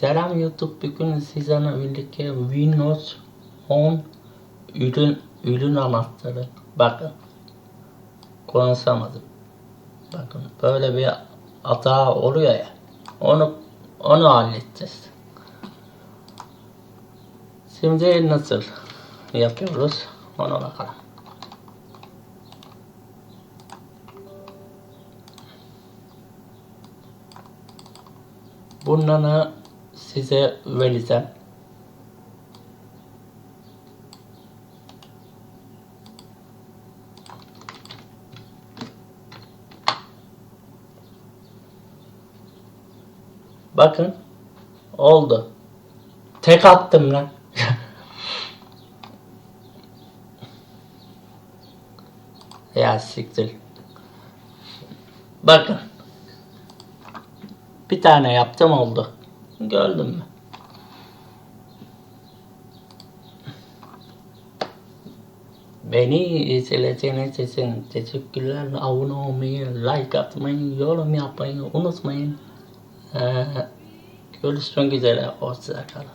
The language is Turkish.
Selam YouTube. Bugün sizlerle birlikte Windows 10 ürün ürün anahtarı. Bakın. Konuşamadım. Bakın böyle bir hata oluyor ya. Onu onu halledeceğiz. Şimdi nasıl yapıyoruz? Ona bakalım. Bunları size vereceğim. Bakın oldu. Tek attım lan. ya siktir. Bakın. Bir tane yaptım oldu. Gördün mü? Beni izlediğiniz için teşekkürler. Abone olmayı, like atmayı, yorum yapmayı unutmayın. Ee, görüşmek üzere. Hoşçakalın.